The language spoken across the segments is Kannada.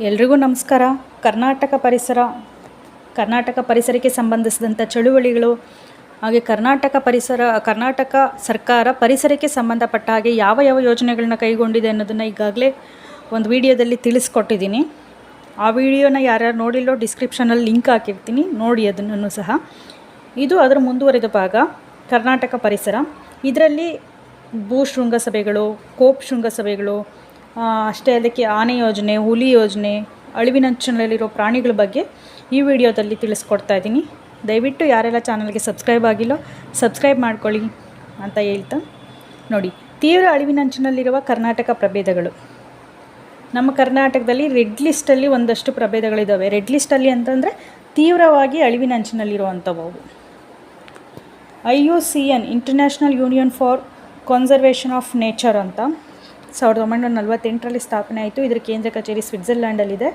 ಎಲ್ರಿಗೂ ನಮಸ್ಕಾರ. ಕರ್ನಾಟಕ ಪರಿಸರ, ಕರ್ನಾಟಕ ಪರಿಸರಕ್ಕೆ ಸಂಬಂಧಿಸಿದಂಥ ಚಳುವಳಿಗಳು ಹಾಗೆ ಕರ್ನಾಟಕ ಪರಿಸರ, ಕರ್ನಾಟಕ ಸರ್ಕಾರ ಪರಿಸರಕ್ಕೆ ಸಂಬಂಧಪಟ್ಟ ಹಾಗೆ ಯಾವ ಯಾವ ಯೋಜನೆಗಳನ್ನ ಕೈಗೊಂಡಿದೆ ಅನ್ನೋದನ್ನು ಈಗಾಗಲೇ ಒಂದು ವಿಡಿಯೋದಲ್ಲಿ ತಿಳಿಸ್ಕೊಟ್ಟಿದ್ದೀನಿ. ಆ ವಿಡಿಯೋನ ಯಾರ್ಯಾರು ನೋಡಿಲ್ಲೋ ಡಿಸ್ಕ್ರಿಪ್ಷನಲ್ಲಿ ಲಿಂಕ್ ಹಾಕಿರ್ತೀನಿ. ನೋಡಿ ಅದನ್ನು ಸಹ. ಇದು ಅದರ ಮುಂದುವರೆದ ಭಾಗ. ಕರ್ನಾಟಕ ಪರಿಸರ. ಇದರಲ್ಲಿ ಭೂ ಶೃಂಗಸಭೆಗಳು ಕೋಪ್ ಶೃಂಗಸಭೆಗಳು ಅಷ್ಟೇ ಅದಕ್ಕೆ ಆನೆ ಯೋಜನೆ, ಹುಲಿ ಯೋಜನೆ ಅಳಿವಿನಂಚಿನಲ್ಲಿರೋ ಪ್ರಾಣಿಗಳ ಬಗ್ಗೆ ಈ ವಿಡಿಯೋದಲ್ಲಿ ತಿಳಿಸ್ಕೊಡ್ತಾ ಇದ್ದೀನಿ. ದಯವಿಟ್ಟು ಯಾರೆಲ್ಲ ಚಾನಲ್ಗೆ ಸಬ್ಸ್ಕ್ರೈಬ್ ಆಗಿಲ್ಲೋ ಸಬ್ಸ್ಕ್ರೈಬ್ ಮಾಡ್ಕೊಳ್ಳಿ ಅಂತ ಹೇಳ್ತಾ ನೋಡಿ. ತೀವ್ರ ಅಳಿವಿನಂಚಿನಲ್ಲಿರುವ ಕರ್ನಾಟಕ ಪ್ರಭೇದಗಳು. ನಮ್ಮ ಕರ್ನಾಟಕದಲ್ಲಿ ರೆಡ್ ಲಿಸ್ಟಲ್ಲಿ ಒಂದಷ್ಟು ಪ್ರಭೇದಗಳಿದ್ದಾವೆ ರೆಡ್ ಲಿಸ್ಟಲ್ಲಿ ಅಂತಂದರೆ ತೀವ್ರವಾಗಿ ಅಳಿವಿನಂಚಿನಲ್ಲಿರುವಂಥವು I U C N international union for conservation of nature ಅಂತ. ಸಾವಿರದ ಒಂಬೈನೂರ ನಲವತ್ತೆಂಟರಲ್ಲಿ ಸ್ಥಾಪನೆ ಆಯಿತು. ಇದರ ಕೇಂದ್ರ ಕಚೇರಿ ಸ್ವಿಟ್ಜರ್ಲ್ಯಾಂಡಲ್ಲಿದೆ.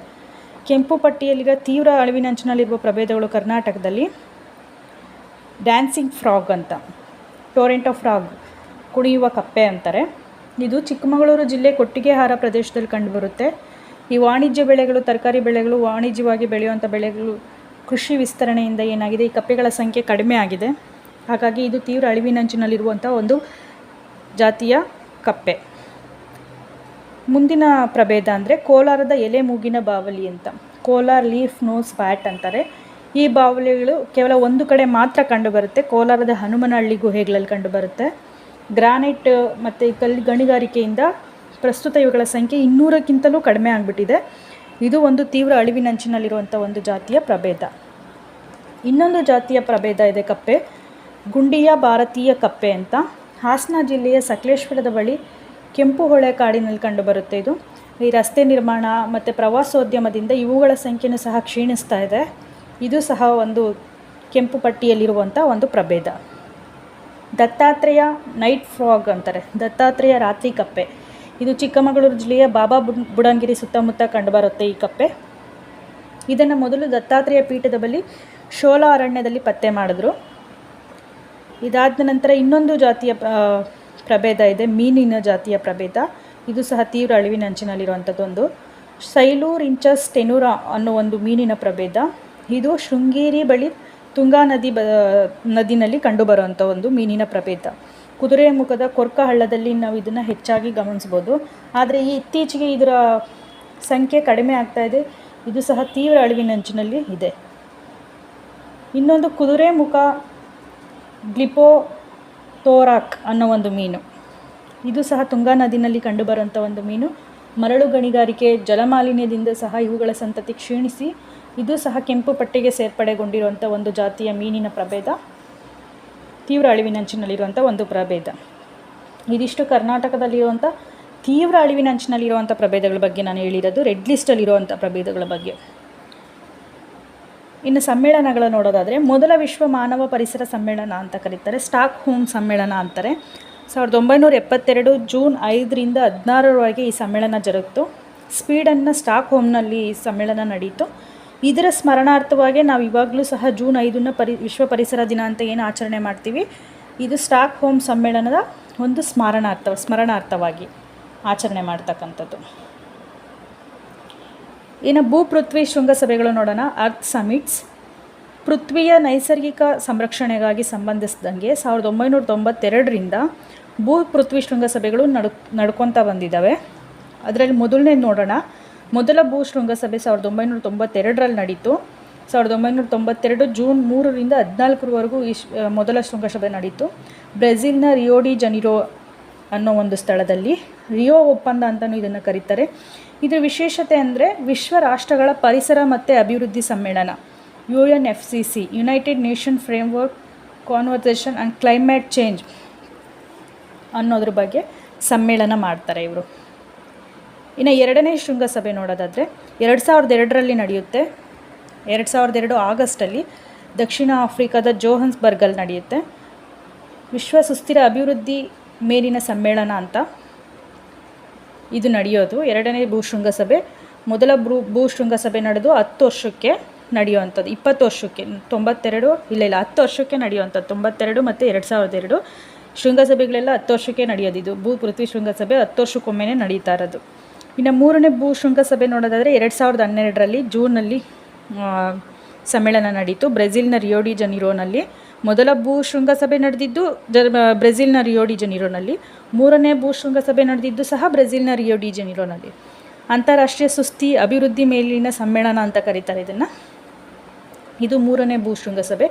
ಕೆಂಪು ಪಟ್ಟಿಯಲ್ಲಿಗ ತೀವ್ರ ಅಳಿವಿನಂಚಿನಲ್ಲಿರುವ ಪ್ರಭೇದಗಳು ಕರ್ನಾಟಕದಲ್ಲಿ. ಡ್ಯಾನ್ಸಿಂಗ್ ಫ್ರಾಗ್ ಅಂತ, ಟೋರೆಂಟ್ ಆಫ್ ಫ್ರಾಗ್, ಕುಣಿಯುವ ಕಪ್ಪೆ ಅಂತಾರೆ. ಇದು ಚಿಕ್ಕಮಗಳೂರು ಜಿಲ್ಲೆ ಕೊಟ್ಟಿಗೆಹಾರ ಪ್ರದೇಶದಲ್ಲಿ ಕಂಡುಬರುತ್ತೆ. ಈ ವಾಣಿಜ್ಯ ಬೆಳೆಗಳು, ತರಕಾರಿ ಬೆಳೆಗಳು ವಾಣಿಜ್ಯವಾಗಿ ಬೆಳೆಯುವಂಥ ಬೆಳೆಗಳು, ಕೃಷಿ ವಿಸ್ತರಣೆಯಿಂದ ಏನಾಗಿದೆ? ಈ ಕಪ್ಪೆಗಳ ಸಂಖ್ಯೆ ಕಡಿಮೆ ಆಗಿದೆ. ಹಾಗಾಗಿ ಇದು ತೀವ್ರ ಅಳಿವಿನಂಚಿನಲ್ಲಿರುವಂಥ ಒಂದು ಜಾತಿಯ ಕಪ್ಪೆ. ಮುಂದಿನ ಪ್ರಭೇದ ಅಂದರೆ ಕೋಲಾರದ ಎಲೆ ಮೂಗಿನ ಬಾವಲಿ ಅಂತ. ಕೋಲಾರ್ ಲೀಫ್ ನೋಸ್ ಬ್ಯಾಟ್ ಅಂತಾರೆ. ಈ ಬಾವಲಿಗಳು ಕೇವಲ ಒಂದು ಕಡೆ ಮಾತ್ರ ಕಂಡುಬರುತ್ತೆ ಕೋಲಾರದ ಹನುಮನಹಳ್ಳಿ ಗುಹೆಗಳಲ್ಲಿ ಕಂಡುಬರುತ್ತೆ ಗ್ರಾನೈಟ್ ಮತ್ತು ಕಲ್ಲು ಗಣಿಗಾರಿಕೆಯಿಂದ ಪ್ರಸ್ತುತ ಇವುಗಳ ಸಂಖ್ಯೆ ಇನ್ನೂರಕ್ಕಿಂತಲೂ ಕಡಿಮೆ ಆಗಿಬಿಟ್ಟಿದೆ. ಇದು ಒಂದು ತೀವ್ರ ಅಳಿವಿನಂಚಿನಲ್ಲಿರುವಂಥ ಒಂದು ಜಾತಿಯ ಪ್ರಭೇದ. ಇನ್ನೊಂದು ಜಾತಿಯ ಪ್ರಭೇದ ಇದೆ ಕಪ್ಪೆ. ಗುಂಡಿಯ ಭಾರತೀಯ ಕಪ್ಪೆ ಅಂತ. ಹಾಸನ ಜಿಲ್ಲೆಯ ಸಕಲೇಶ್ವರದ ಬಳಿ ಕೆಂಪು ಹೊಳೆ ಕಾಡಿನಲ್ಲಿ ಕಂಡುಬರುತ್ತೆ ಇದು. ಈ ರಸ್ತೆ ನಿರ್ಮಾಣ ಮತ್ತು ಪ್ರವಾಸೋದ್ಯಮದಿಂದ ಇವುಗಳ ಸಂಖ್ಯೆಯೂ ಸಹ ಕ್ಷೀಣಿಸ್ತಾ ಇದೆ. ಇದು ಸಹ ಒಂದು ಕೆಂಪು ಪಟ್ಟಿಯಲ್ಲಿರುವಂಥ ಒಂದು ಪ್ರಭೇದ. ದತ್ತಾತ್ರೇಯ ನೈಟ್ ಫ್ರಾಗ್ ಅಂತಾರೆ. ದತ್ತಾತ್ರೇಯ ರಾತ್ರಿ ಕಪ್ಪೆ. ಇದು ಚಿಕ್ಕಮಗಳೂರು ಜಿಲ್ಲೆಯ ಬಾಬಾ ಬುಡ್ ಬುಡಂಗಿರಿ ಸುತ್ತಮುತ್ತ ಕಂಡುಬರುತ್ತೆ ಈ ಕಪ್ಪೆ. ಇದನ್ನು ಮೊದಲು ದತ್ತಾತ್ರೇಯ ಪೀಠದ ಬಳಿ ಶೋಲಾ ಅರಣ್ಯದಲ್ಲಿ ಪತ್ತೆ ಮಾಡಿದ್ರು. ಇದಾದ ನಂತರ ಇನ್ನೊಂದು ಜಾತಿಯ ಪ್ರಭೇದ ಇದೆ, ಮೀನಿನ ಜಾತಿಯ ಪ್ರಭೇದ. ಇದು ಸಹ ತೀವ್ರ ಅಳಿವಿನಂಚಿನಲ್ಲಿರುವಂಥದ್ದೊಂದು ಸೈಲೂರಿಂಚಸ್ ಟೆನುರಾ ಅನ್ನೋ ಒಂದು ಮೀನಿನ ಪ್ರಭೇದ. ಇದು ಶೃಂಗೇರಿ ಬಳಿ ತುಂಗಾ ನದಿ ಬ, ನದಿನಲ್ಲಿ ಕಂಡುಬರುವಂಥ ಒಂದು ಮೀನಿನ ಪ್ರಭೇದ. ಕುದುರೆ ಮುಖದ ಕೊರ್ಕ ಹಳ್ಳದಲ್ಲಿ ನಾವು ಇದನ್ನು ಹೆಚ್ಚಾಗಿ ಗಮನಿಸ್ಬೋದು ಆದರೆ ಈ ಇತ್ತೀಚೆಗೆ ಇದರ ಸಂಖ್ಯೆ ಕಡಿಮೆ ಆಗ್ತಾ ಇದೆ. ಇದು ಸಹ ತೀವ್ರ ಅಳಿವಿನಂಚಿನಲ್ಲಿ ಇದೆ. ಇನ್ನೊಂದು ಕುದುರೆ ಮುಖ, ಗ್ಲಿಪೋ ತೋರಾಕ್ ಅನ್ನೋ ಒಂದು ಮೀನು. ಇದು ಸಹ ತುಂಗಾ ನದಿನಲ್ಲಿ ಕಂಡುಬರುವಂಥ ಒಂದು ಮೀನು. ಮರಳು ಗಣಿಗಾರಿಕೆ ಜಲಮಾಲಿನ್ಯದಿಂದ ಸಹ ಇವುಗಳ ಸಂತತಿ ಕ್ಷೀಣಿಸಿ, ಇದು ಸಹ ಕೆಂಪು ಪಟ್ಟಿಗೆ ಸೇರ್ಪಡೆಗೊಂಡಿರುವಂಥ ಒಂದು ಜಾತಿಯ ಮೀನಿನ ಪ್ರಭೇದ. ತೀವ್ರ ಅಳಿವಿನಂಚಿನಲ್ಲಿರುವಂಥ ಒಂದು ಪ್ರಭೇದ. ಇದಿಷ್ಟು ಕರ್ನಾಟಕದಲ್ಲಿರುವಂಥ ತೀವ್ರ ಅಳಿವಿನಂಚಿನಲ್ಲಿರುವಂಥ ಪ್ರಭೇದಗಳ ಬಗ್ಗೆ ನಾನು ಹೇಳಿರೋದು. ರೆಡ್ ಲಿಸ್ಟಲ್ಲಿರುವಂಥ ಪ್ರಭೇದಗಳ ಬಗ್ಗೆ. ಇನ್ನು ಸಮ್ಮೇಳನಗಳು ನೋಡೋದಾದರೆ ಮೊದಲ ವಿಶ್ವ ಮಾನವ ಪರಿಸರ ಸಮ್ಮೇಳನ ಅಂತ ಕರೀತಾರೆ, ಸ್ಟಾಕ್ ಹೋಮ್ ಸಮ್ಮೇಳನ ಅಂತಾರೆ. ಸಾವಿರದ ಒಂಬೈನೂರ ಎಪ್ಪತ್ತೆರಡು ಜೂನ್ ಐದರಿಂದ ಹದಿನಾರರವರೆಗೆ ಈ ಸಮ್ಮೇಳನ ಜರುಗಿತು. ಸ್ವೀಡನ್ನ ಸ್ಟಾಕ್ ಹೋಮ್ನಲ್ಲಿ ಈ ಸಮ್ಮೇಳನ ನಡೀತು. ಇದರ ಸ್ಮರಣಾರ್ಥವಾಗಿ ನಾವು ಇವಾಗಲೂ ಸಹ ಜೂನ್ ಐದನ್ನ ಪರಿ, ವಿಶ್ವ ಪರಿಸರ ದಿನ ಅಂತ ಏನು ಆಚರಣೆ ಮಾಡ್ತೀವಿ. ಇದು ಸ್ಟಾಕ್ ಹೋಮ್ ಸಮ್ಮೇಳನದ ಒಂದು ಸ್ಮರಣಾರ್ಥ, ಸ್ಮರಣಾರ್ಥವಾಗಿ ಆಚರಣೆ ಮಾಡ್ತಕ್ಕಂಥದ್ದು. ಇನ್ನು ಭೂ ಪೃಥ್ವಿ ಶೃಂಗಸಭೆಗಳು ನೋಡೋಣ. ಅರ್ತ್ ಸಮಿಟ್ಸ್ ಪೃಥ್ವಿಯ ನೈಸರ್ಗಿಕ ಸಂರಕ್ಷಣೆಗಾಗಿ ಸಂಬಂಧಿಸಿದಂಗೆ ಸಾವಿರದ ಒಂಬೈನೂರ ತೊಂಬತ್ತೆರಡರಿಂದ ಭೂ ಪೃಥ್ವಿ ಶೃಂಗಸಭೆಗಳು ನಡು, ನಡ್ಕೊತಾ ಬಂದಿದ್ದಾವೆ. ಅದರಲ್ಲಿ ಮೊದಲನೇ ನೋಡೋಣ. ಮೊದಲ ಭೂ ಶೃಂಗಸಭೆ ಸಾವಿರದ ಒಂಬೈನೂರ ತೊಂಬತ್ತೆರಡರಲ್ಲಿ ನಡೀತು. ಸಾವಿರದ ಒಂಬೈನೂರ ತೊಂಬತ್ತೆರಡು ಜೂನ್ ಮೂರರಿಂದ ಹದಿನಾಲ್ಕರವರೆಗೂ ಈ ಮೊದಲ ಶೃಂಗಸಭೆ ನಡೀತು. ಬ್ರೆಜಿಲ್ನ ರಿಯೋಡಿ ಜನಿರೋ ಅನ್ನೋ ಒಂದು ಸ್ಥಳದಲ್ಲಿ ರಿಯೋ ಒಪ್ಪಂದ ಅಂತಲೂ ಇದನ್ನು ಕರೀತಾರೆ. ಇದರ ವಿಶೇಷತೆ ಅಂದರೆ ವಿಶ್ವ ರಾಷ್ಟ್ರಗಳ ಪರಿಸರ ಮತ್ತು ಅಭಿವೃದ್ಧಿ ಸಮ್ಮೇಳನ U N F C C united nation framework conversation and climate change ಅನ್ನೋದ್ರ ಬಗ್ಗೆ ಸಮ್ಮೇಳನ ಮಾಡ್ತಾರೆ ಇವರು. ಇನ್ನು ಎರಡನೇ ಶೃಂಗಸಭೆ ನೋಡೋದಾದರೆ ಎರಡು ಸಾವಿರದ ಎರಡರಲ್ಲಿ ನಡೆಯುತ್ತೆ. ಎರಡು ಸಾವಿರದ ಎರಡು ಆಗಸ್ಟಲ್ಲಿ ದಕ್ಷಿಣ ಆಫ್ರಿಕಾದ ಜೋಹನ್ಸ್ಬರ್ಗಲ್ಲಿ ನಡೆಯುತ್ತೆ. ವಿಶ್ವ ಸುಸ್ಥಿರ ಅಭಿವೃದ್ಧಿ ಮೇಲಿನ ಸಮ್ಮೇಳನ ಅಂತ ಇದು ನಡೆಯೋದು. ಎರಡನೇ ಭೂ ಶೃಂಗಸಭೆ ಮೊದಲ ಭೂ ಭೂ ಶೃಂಗಸಭೆ ನಡೆದು ಹತ್ತು ವರ್ಷಕ್ಕೆ ನಡೆಯುವಂಥದ್ದು. ಇಪ್ಪತ್ತು ವರ್ಷಕ್ಕೆ, ತೊಂಬತ್ತೆರಡು, ಇಲ್ಲ ಇಲ್ಲ, ಹತ್ತು ವರ್ಷಕ್ಕೆ ನಡೆಯುವಂಥದ್ದು. ತೊಂಬತ್ತೆರಡು ಮತ್ತು ಎರಡು ಸಾವಿರದ ಎರಡು. ಶೃಂಗಸಭೆಗಳೆಲ್ಲ ಹತ್ತು ವರ್ಷಕ್ಕೆ ನಡೆಯೋದು. ಇದು ಭೂ, ಪೃಥ್ವಿ ಶೃಂಗಸಭೆ ಹತ್ತು ವರ್ಷಕ್ಕೊಮ್ಮೆನೇ ನಡೀತಾ ಇರೋದು. ಇನ್ನು ಮೂರನೇ ಭೂ ಶೃಂಗಸಭೆ ನೋಡೋದಾದರೆ ಎರಡು ಸಾವಿರದ ಹನ್ನೆರಡರಲ್ಲಿ ಜೂನಲ್ಲಿ ಸಮ್ಮೇಳನ ನಡೀತು. ಬ್ರೆಜಿಲ್ನ ರಿಯೋಡಿ ಜನಿರೋನಲ್ಲಿ ಮೊದಲ ಭೂ ಶೃಂಗಸಭೆ ನಡೆದಿದ್ದು ಬ್ರೆಜಿಲ್ನ ಬ್ರೆಜಿಲ್ನ ರಿಯೋಡಿ ಜನಿರೋನಲ್ಲಿ. ಮೂರನೇ ಭೂ ಶೃಂಗಸಭೆ ನಡೆದಿದ್ದು ಸಹ ಬ್ರೆಜಿಲ್ನ ರಿಯೋಡಿ ಜನಿರೋನಲ್ಲಿ. ಅಂತಾರಾಷ್ಟ್ರೀಯ ಸುಸ್ತಿ ಅಭಿವೃದ್ಧಿ ಮೇಲಿನ ಸಮ್ಮೇಳನ ಅಂತ ಕರೀತಾರೆ ಇದನ್ನು. ಇದು ಮೂರನೇ ಭೂ ಶೃಂಗಸಭೆ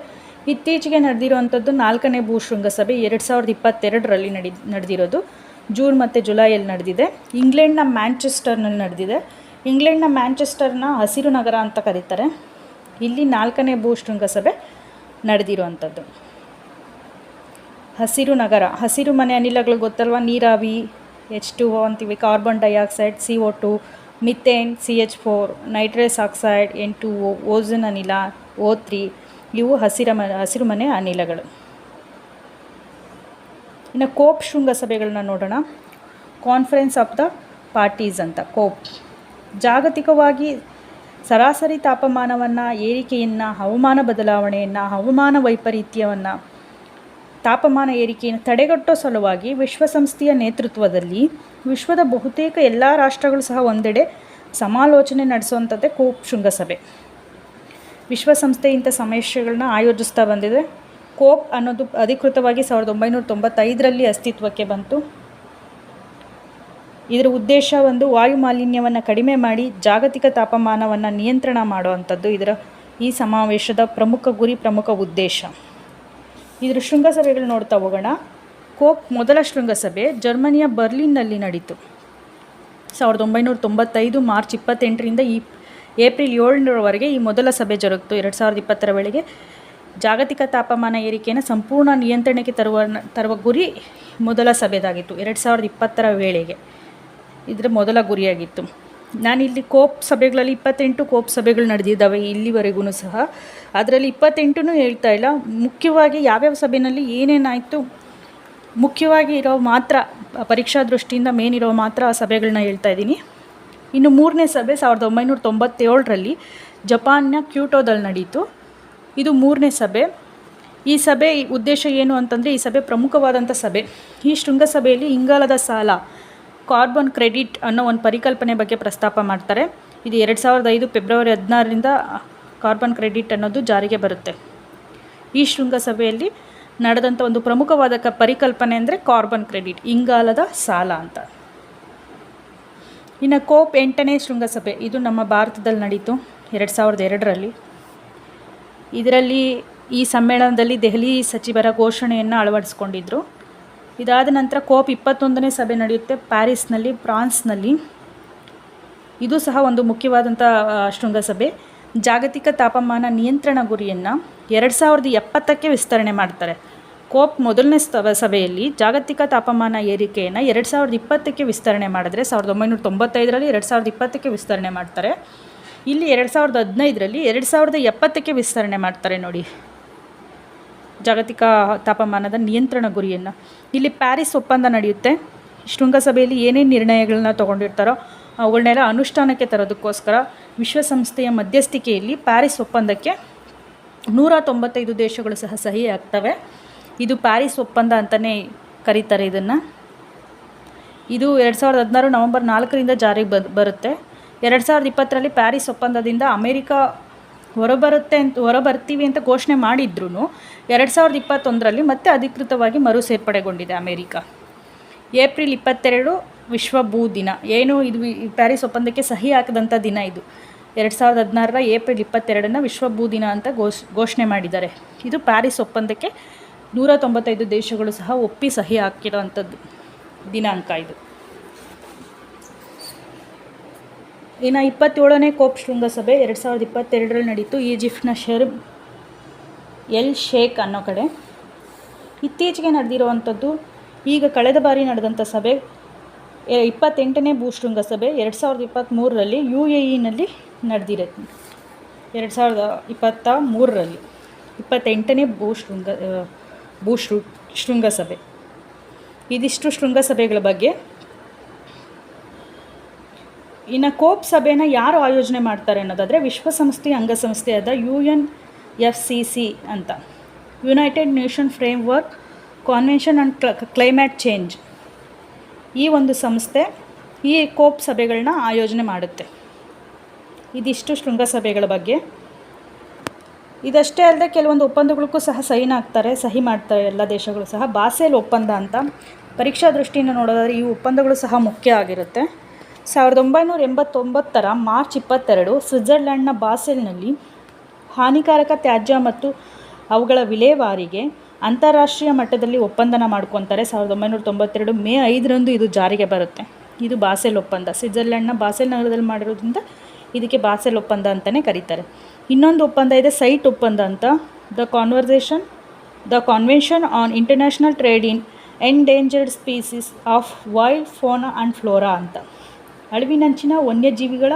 ಇತ್ತೀಚೆಗೆ ನಡೆದಿರುವಂಥದ್ದು ನಾಲ್ಕನೇ ಭೂ ಶೃಂಗಸಭೆ ಎರಡು ಸಾವಿರದ ಇಪ್ಪತ್ತೆರಡರಲ್ಲಿ ನಡಿ, ನಡೆದಿರೋದು. ಜೂನ್ ಮತ್ತು ಜುಲೈಯಲ್ಲಿ ನಡೆದಿದೆ. ಇಂಗ್ಲೆಂಡ್ನ ಮ್ಯಾಂಚೆಸ್ಟರ್ನಲ್ಲಿ ನಡೆದಿದೆ. ಇಂಗ್ಲೆಂಡ್ನ ಮ್ಯಾಂಚೆಸ್ಟರ್ನ ಹಸಿರು ನಗರ ಅಂತ ಕರೀತಾರೆ. ಇಲ್ಲಿ ನಾಲ್ಕನೇ ಭೂ ಶೃಂಗಸಭೆ ನಡೆದಿರುವಂಥದ್ದು. ಹಸಿರು ನಗರ, ಹಸಿರು ಮನೆ ಅನಿಲಗಳು ಗೊತ್ತಲ್ವ? ನೀರಾವಿ ಎಚ್ ಟು ಓ ಅಂತೀವಿ carbon dioxide C O two methane C H four nitrous oxide N two O ozone ಅನಿಲ ಓ ತ್ರೀ ಇವು ಹಸಿರ ಮ, ಹಸಿರು ಮನೆ ಅನಿಲಗಳು. ಇನ್ನು ಕೋಪ್ ಶೃಂಗಸಭೆಗಳನ್ನ ನೋಡೋಣ. ಕಾನ್ಫರೆನ್ಸ್ ಆಫ್ ದ ಪಾರ್ಟೀಸ್ ಅಂತ, ಕೋಪ್. ಜಾಗತಿಕವಾಗಿ ಸರಾಸರಿ ತಾಪಮಾನವನ್ನು, ಏರಿಕೆಯನ್ನು, ಹವಾಮಾನ ಬದಲಾವಣೆಯನ್ನು, ಹವಾಮಾನ ವೈಪರೀತ್ಯವನ್ನು, ತಾಪಮಾನ ಏರಿಕೆಯನ್ನು ತಡೆಗಟ್ಟೋ ಸಲುವಾಗಿ ವಿಶ್ವಸಂಸ್ಥೆಯ ನೇತೃತ್ವದಲ್ಲಿ ವಿಶ್ವದ ಬಹುತೇಕ ಎಲ್ಲ ರಾಷ್ಟ್ರಗಳು ಸಹ ಒಂದೆಡೆ ಸಮಾಲೋಚನೆ ನಡೆಸುವಂಥದ್ದೇ ಕೋಪ್ ಶೃಂಗಸಭೆ. ವಿಶ್ವಸಂಸ್ಥೆ ಇಂಥ ಸಮಸ್ಯೆಗಳನ್ನ ಆಯೋಜಿಸ್ತಾ ಬಂದಿದೆ. ಕೋಪ್ ಅನ್ನೋದು ಅಧಿಕೃತವಾಗಿ ಸಾವಿರದ ಒಂಬೈನೂರ ತೊಂಬತ್ತೈದರಲ್ಲಿ ಅಸ್ತಿತ್ವಕ್ಕೆ ಬಂತು. ಇದರ ಉದ್ದೇಶ ಒಂದು ವಾಯು ಮಾಲಿನ್ಯವನ್ನು ಕಡಿಮೆ ಮಾಡಿ ಜಾಗತಿಕ ತಾಪಮಾನವನ್ನು ನಿಯಂತ್ರಣ ಮಾಡುವಂಥದ್ದು ಇದರ ಈ ಸಮಾವೇಶದ ಪ್ರಮುಖ ಗುರಿ, ಪ್ರಮುಖ ಉದ್ದೇಶ. ಇದರ ಶೃಂಗಸಭೆಗಳು ನೋಡ್ತಾ ಹೋಗೋಣ. ಕೋಪ್ ಮೊದಲ ಶೃಂಗಸಭೆ ಜರ್ಮನಿಯ ಬರ್ಲಿನ್ನಲ್ಲಿ ನಡೀತು. ಸಾವಿರದ ಒಂಬೈನೂರ ತೊಂಬತ್ತೈದು ಮಾರ್ಚ್ ಇಪ್ಪತ್ತೆಂಟರಿಂದ ಈ ಏಪ್ರಿಲ್ ಏಳರವರೆಗೆ ಈ ಮೊದಲ ಸಭೆ ಜರುಗಿತು. ಎರಡು ಸಾವಿರದ ಇಪ್ಪತ್ತರ ವೇಳೆಗೆ ಜಾಗತಿಕ ತಾಪಮಾನ ಏರಿಕೆಯನ್ನು ಸಂಪೂರ್ಣ ನಿಯಂತ್ರಣಕ್ಕೆ ತರುವ ತರುವ ಗುರಿ ಮೊದಲ ಸಭೆದಾಗಿತ್ತು. ಎರಡು ಸಾವಿರದ ಇಪ್ಪತ್ತರ ವೇಳೆಗೆ. ಇದರ ಮೊದಲ ಗುರಿಯಾಗಿತ್ತು. ನಾನಿಲ್ಲಿ ಕೋಪ್ ಸಭೆಗಳಲ್ಲಿ ಇಪ್ಪತ್ತೆಂಟು ಕೋಪ್ ಸಭೆಗಳು ನಡೆದಿದ್ದಾವೆ ಇಲ್ಲಿವರೆಗೂ ಸಹ. ಅದರಲ್ಲಿ ಇಪ್ಪತ್ತೆಂಟು ಹೇಳ್ತಾ ಇಲ್ಲ. ಮುಖ್ಯವಾಗಿ ಯಾವ್ಯಾವ ಸಭೆಯಲ್ಲಿ ಏನೇನಾಯಿತು, ಮುಖ್ಯವಾಗಿ ಇರೋ ಮಾತ್ರ, ಪರೀಕ್ಷಾ ದೃಷ್ಟಿಯಿಂದ ಮೇನ್ ಇರೋ ಮಾತ್ರ ಆ ಸಭೆಗಳನ್ನ ಹೇಳ್ತಾ ಇದ್ದೀನಿ. ಇನ್ನು ಮೂರನೇ ಸಭೆ ಸಾವಿರದ ಒಂಬೈನೂರ ತೊಂಬತ್ತೇಳರಲ್ಲಿ ಜಪಾನ್ನ ಕ್ಯೂಟೋದಲ್ಲಿ ನಡೀತು. ಇದು ಮೂರನೇ ಸಭೆ. ಈ ಸಭೆ ಉದ್ದೇಶ ಏನು ಅಂತಂದರೆ, ಈ ಸಭೆ ಪ್ರಮುಖವಾದಂಥ ಸಭೆ. ಈ ಶೃಂಗಸಭೆಯಲ್ಲಿ ಇಂಗಾಲದ ಸಾಲ ಕಾರ್ಬನ್ ಕ್ರೆಡಿಟ್ ಅನ್ನೋ ಒಂದು ಪರಿಕಲ್ಪನೆ ಬಗ್ಗೆ ಪ್ರಸ್ತಾಪ ಮಾಡ್ತಾರೆ. ಇದು ಎರಡು ಸಾವಿರದ ಐದು ಫೆಬ್ರವರಿ ಹದಿನಾರರಿಂದ ಕಾರ್ಬನ್ ಕ್ರೆಡಿಟ್ ಅನ್ನೋದು ಜಾರಿಗೆ ಬರುತ್ತೆ. ಈ ಶೃಂಗಸಭೆಯಲ್ಲಿ ನಡೆದಂಥ ಒಂದು ಪ್ರಮುಖವಾದ ಕ ಪರಿಕಲ್ಪನೆ ಅಂದರೆ ಕಾರ್ಬನ್ ಕ್ರೆಡಿಟ್, ಇಂಗಾಲದ ಸಾಲ ಅಂತ. ಇನ್ನು ಕೋಪ್ ಎಂಟನೇ ಶೃಂಗಸಭೆ, ಇದು ನಮ್ಮ ಭಾರತದಲ್ಲಿ ನಡೀತು ಎರಡು ಸಾವಿರದ ಎರಡರಲ್ಲಿ. ಇದರಲ್ಲಿ ಈ ಸಮ್ಮೇಳನದಲ್ಲಿ ದೆಹಲಿ ಸಚಿವರ ಘೋಷಣೆಯನ್ನು ಅಳವಡಿಸ್ಕೊಂಡಿದ್ರು. ಇದಾದ ನಂತರ ಕೋಪ್ ಇಪ್ಪತ್ತೊಂದನೇ ಸಭೆ ನಡೆಯುತ್ತೆ ಪ್ಯಾರಿಸ್ನಲ್ಲಿ, ಫ್ರಾನ್ಸ್ನಲ್ಲಿ. ಇದು ಸಹ ಒಂದು ಮುಖ್ಯವಾದಂಥ ಶೃಂಗಸಭೆ. ಜಾಗತಿಕ ತಾಪಮಾನ ನಿಯಂತ್ರಣ ಗುರಿಯನ್ನು ಎರಡು ಸಾವಿರದ ಎಪ್ಪತ್ತಕ್ಕೆ ವಿಸ್ತರಣೆ ಮಾಡ್ತಾರೆ. ಕೋಪ್ ಮೊದಲನೇ ಸಭೆಯಲ್ಲಿ ಜಾಗತಿಕ ತಾಪಮಾನ ಏರಿಕೆಯನ್ನು ಎರಡು ಸಾವಿರದ ಇಪ್ಪತ್ತಕ್ಕೆ ವಿಸ್ತರಣೆ ಮಾಡಿದ್ರೆ ಸಾವಿರದ ಒಂಬೈನೂರ ತೊಂಬತ್ತೈದರಲ್ಲಿ ಎರಡು ಸಾವಿರದ ಇಪ್ಪತ್ತಕ್ಕೆ ವಿಸ್ತರಣೆ ಮಾಡ್ತಾರೆ. ಇಲ್ಲಿ ಎರಡು ಸಾವಿರದ ಹದಿನೈದರಲ್ಲಿ ಎರಡು ಸಾವಿರದ ಎಪ್ಪತ್ತಕ್ಕೆ ವಿಸ್ತರಣೆ ಮಾಡ್ತಾರೆ ನೋಡಿ. ಜಾಗತಿಕ ತಾಪಮಾನದ ನಿಯಂತ್ರಣ ಗುರಿಯನ್ನು. ಇಲ್ಲಿ ಪ್ಯಾರಿಸ್ ಒಪ್ಪಂದ ನಡೆಯುತ್ತೆ. ಶೃಂಗಸಭೆಯಲ್ಲಿ ಏನೇನು ನಿರ್ಣಯಗಳನ್ನ ತೊಗೊಂಡಿರ್ತಾರೋ ಅವುಗಳನ್ನೆಲ್ಲ ಅನುಷ್ಠಾನಕ್ಕೆ ತರೋದಕ್ಕೋಸ್ಕರ ವಿಶ್ವಸಂಸ್ಥೆಯ ಮಧ್ಯಸ್ಥಿಕೆಯಲ್ಲಿ ಪ್ಯಾರಿಸ್ ಒಪ್ಪಂದಕ್ಕೆ ನೂರ ತೊಂಬತ್ತೈದು ದೇಶಗಳು ಸಹ ಸಹಿ ಆಗ್ತವೆ. ಇದು ಪ್ಯಾರಿಸ್ ಒಪ್ಪಂದ ಅಂತಲೇ ಕರೀತಾರೆ ಇದನ್ನು. ಇದು ಎರಡು ಸಾವಿರದ ಹದಿನಾರು ನವಂಬರ್ ನಾಲ್ಕರಿಂದ ಜಾರಿಗೆ ಬರುತ್ತೆ. ಎರಡು ಸಾವಿರದ ಇಪ್ಪತ್ತರಲ್ಲಿ ಪ್ಯಾರಿಸ್ ಒಪ್ಪಂದದಿಂದ ಅಮೇರಿಕ ಹೊರಬರುತ್ತೆ ಅಂತ, ಹೊರಬರ್ತೀವಿ ಅಂತ ಘೋಷಣೆ ಮಾಡಿದ್ರು ಎರಡು ಸಾವಿರದ ಇಪ್ಪತ್ತೊಂದರಲ್ಲಿ ಮತ್ತೆ ಅಧಿಕೃತವಾಗಿ ಮರು ಸೇರ್ಪಡೆಗೊಂಡಿದೆ ಅಮೇರಿಕ. ಏಪ್ರಿಲ್ ಇಪ್ಪತ್ತೆರಡು ವಿಶ್ವ ಭೂ ದಿನ. ಏನು ಇದು ಪ್ಯಾರಿಸ್ ಒಪ್ಪಂದಕ್ಕೆ ಸಹಿ ಹಾಕದಂಥ ದಿನ ಇದು. ಎರಡು ಸಾವಿರದ ಹದಿನಾರರ ಏಪ್ರಿಲ್ ಇಪ್ಪತ್ತೆರಡನ್ನ ವಿಶ್ವ ಭೂ ದಿನ ಅಂತ ಘೋಷ್, ಘೋಷಣೆ ಮಾಡಿದ್ದಾರೆ. ಇದು ಪ್ಯಾರಿಸ್ ಒಪ್ಪಂದಕ್ಕೆ ನೂರ ತೊಂಬತ್ತೈದು ದೇಶಗಳು ಸಹ ಒಪ್ಪಿ ಸಹಿ ಹಾಕಿರೋವಂಥದ್ದು ದಿನಾಂಕ ಇದು. ಇನ್ನು ಇಪ್ಪತ್ತೇಳನೇ ಕೋಪ್ ಶೃಂಗಸಭೆ ಎರಡು ಸಾವಿರದ ಇಪ್ಪತ್ತೆರಡರಲ್ಲಿ ನಡೀತು. ಈಜಿಪ್ಟ್ನ ಶೇರ್ ಎಲ್ ಶೇಖ್ ಅನ್ನೋ ಕಡೆ. ಇತ್ತೀಚೆಗೆ ನಡೆದಿರುವಂಥದ್ದು ಈಗ ಕಳೆದ ಬಾರಿ ನಡೆದಂಥ ಸಭೆ ಇಪ್ಪತ್ತೆಂಟನೇ ಭೂ ಶೃಂಗಸಭೆ ಎರಡು ಸಾವಿರದ ಇಪ್ಪತ್ತ್ಮೂರರಲ್ಲಿ ಯು ಎ ಇನಲ್ಲಿ ನಡೆದಿರುತ್ತೆ ಎರಡು ಸಾವಿರದ ಇಪ್ಪತ್ತ ಮೂರರಲ್ಲಿ ಇಪ್ಪತ್ತೆಂಟನೇ ಭೂ ಶೃಂಗ, ಭೂ ಶೃ, ಶೃಂಗಸಭೆ. ಇದಿಷ್ಟು ಶೃಂಗಸಭೆಗಳ ಬಗ್ಗೆ ಇನ್ನು ಕೋಪ್ ಸಭೆನ ಯಾರು ಆಯೋಜನೆ ಮಾಡ್ತಾರೆ ಅನ್ನೋದಾದರೆ ವಿಶ್ವಸಂಸ್ಥೆ ಅಂಗಸಂಸ್ಥೆಯಾದ U N F C C ಅಂತ. United nation framework convention on climate change ಈ ಒಂದು ಸಂಸ್ಥೆ ಈ ಕೋಪ್ ಸಭೆಗಳನ್ನ ಆಯೋಜನೆ ಮಾಡುತ್ತೆ. ಇದಿಷ್ಟು ಶೃಂಗಸಭೆಗಳ ಬಗ್ಗೆ. ಇದಷ್ಟೇ ಅಲ್ಲದೆ ಕೆಲವೊಂದು ಒಪ್ಪಂದಗಳಿಗೂ ಸಹ ಸೈನ್ ಆಗ್ತಾರೆ, ಸಹಿ ಮಾಡ್ತಾರೆ ಎಲ್ಲ ದೇಶಗಳು ಸಹ. ಬಾಸೆಲ್ ಒಪ್ಪಂದ ಅಂತ. ಪರೀಕ್ಷಾ ದೃಷ್ಟಿಯಿಂದ ನೋಡೋದಾದರೆ ಈ ಒಪ್ಪಂದಗಳು ಸಹ ಮುಖ್ಯ ಆಗಿರುತ್ತೆ. ಸಾವಿರದ ಒಂಬೈನೂರ ಎಂಬತ್ತೊಂಬತ್ತರ ಮಾರ್ಚ್ ಇಪ್ಪತ್ತೆರಡು ಸ್ವಿಟ್ಜರ್ಲ್ಯಾಂಡ್ನ ಬಾಸೆಲ್ನಲ್ಲಿ ಹಾನಿಕಾರಕ ತ್ಯಾಜ್ಯ ಮತ್ತು ಅವುಗಳ ವಿಲೇವಾರಿಗೆ ಅಂತಾರಾಷ್ಟ್ರೀಯ ಮಟ್ಟದಲ್ಲಿ ಒಪ್ಪಂದನ ಮಾಡ್ಕೊತಾರೆ. ಸಾವಿರದ ಒಂಬೈನೂರ ತೊಂಬತ್ತೆರಡು ಮೇ ಐದರಂದು ಇದು ಜಾರಿಗೆ ಬರುತ್ತೆ. ಇದು ಬಾಸೆಲ್ ಒಪ್ಪಂದ. ಸ್ವಿಟ್ಜರ್ಲೆಂಡ್ನ ಬಾಸೆಲ್ ನಗರದಲ್ಲಿ ಮಾಡಿರೋದ್ರಿಂದ ಇದಕ್ಕೆ ಬಾಸೆಲ್ ಒಪ್ಪಂದ ಅಂತಲೇ ಕರೀತಾರೆ. ಇನ್ನೊಂದು ಒಪ್ಪಂದ ಇದೆ, ಸೈಟ್ ಒಪ್ಪಂದ ಅಂತ. The conversation the convention on international trade in endangered species of wild fauna and flora ಅಂತ. ಅಳಿವಿನಂಚಿನ ವನ್ಯಜೀವಿಗಳ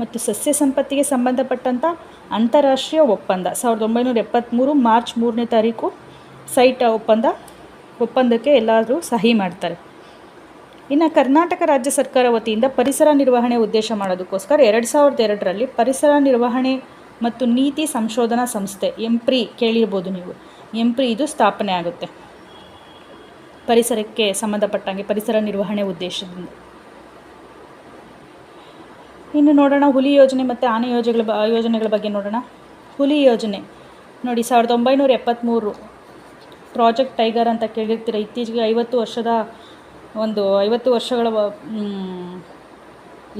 ಮತ್ತು ಸಸ್ಯ ಸಂಪತ್ತಿಗೆ ಸಂಬಂಧಪಟ್ಟಂಥ ಅಂತಾರಾಷ್ಟ್ರೀಯ ಒಪ್ಪಂದ. ಸಾವಿರದ ಒಂಬೈನೂರ ಎಪ್ಪತ್ತ್ಮೂರು ಮಾರ್ಚ್ ಮೂರನೇ ತಾರೀಕು ಸೈಟ್ ಒಪ್ಪಂದ, ಒಪ್ಪಂದಕ್ಕೆ ಎಲ್ಲರೂ ಸಹಿ ಮಾಡ್ತಾರೆ. ಇನ್ನು ಕರ್ನಾಟಕ ರಾಜ್ಯ ಸರ್ಕಾರ ವತಿಯಿಂದ ಪರಿಸರ ನಿರ್ವಹಣೆ ಉದ್ದೇಶ ಮಾಡೋದಕ್ಕೋಸ್ಕರ ಎರಡು ಸಾವಿರದ ಎರಡರಲ್ಲಿ ಪರಿಸರ ನಿರ್ವಹಣೆ ಮತ್ತು ನೀತಿ ಸಂಶೋಧನಾ ಸಂಸ್ಥೆ, ಎಂಪ್ರಿ ಕೇಳಿರ್ಬೋದು ನೀವು. ಎಂಪ್ರಿ ಇದು ಸ್ಥಾಪನೆ ಆಗುತ್ತೆ. ಪರಿಸರಕ್ಕೆ ಸಂಬಂಧಪಟ್ಟಂಗೆ ಪರಿಸರ ನಿರ್ವಹಣೆ ಉದ್ದೇಶದಿಂದ. ಇನ್ನು ನೋಡೋಣ ಹುಲಿ ಯೋಜನೆ ಮತ್ತು ಆನೆ ಯೋಜನೆಗಳ ಯೋಜನೆಗಳ ಬಗ್ಗೆ ನೋಡೋಣ. ಹುಲಿ ಯೋಜನೆ. ನೋಡಿ, ಸಾವಿರದ ಒಂಬೈನೂರ ಎಪ್ಪತ್ತ್ಮೂರು ಪ್ರಾಜೆಕ್ಟ್ ಟೈಗರ್ ಅಂತ ಕೇಳಿರ್ತೀರ? ಇತ್ತೀಚೆಗೆ ಐವತ್ತು ವರ್ಷದ ಒಂದು ಐವತ್ತು ವರ್ಷಗಳ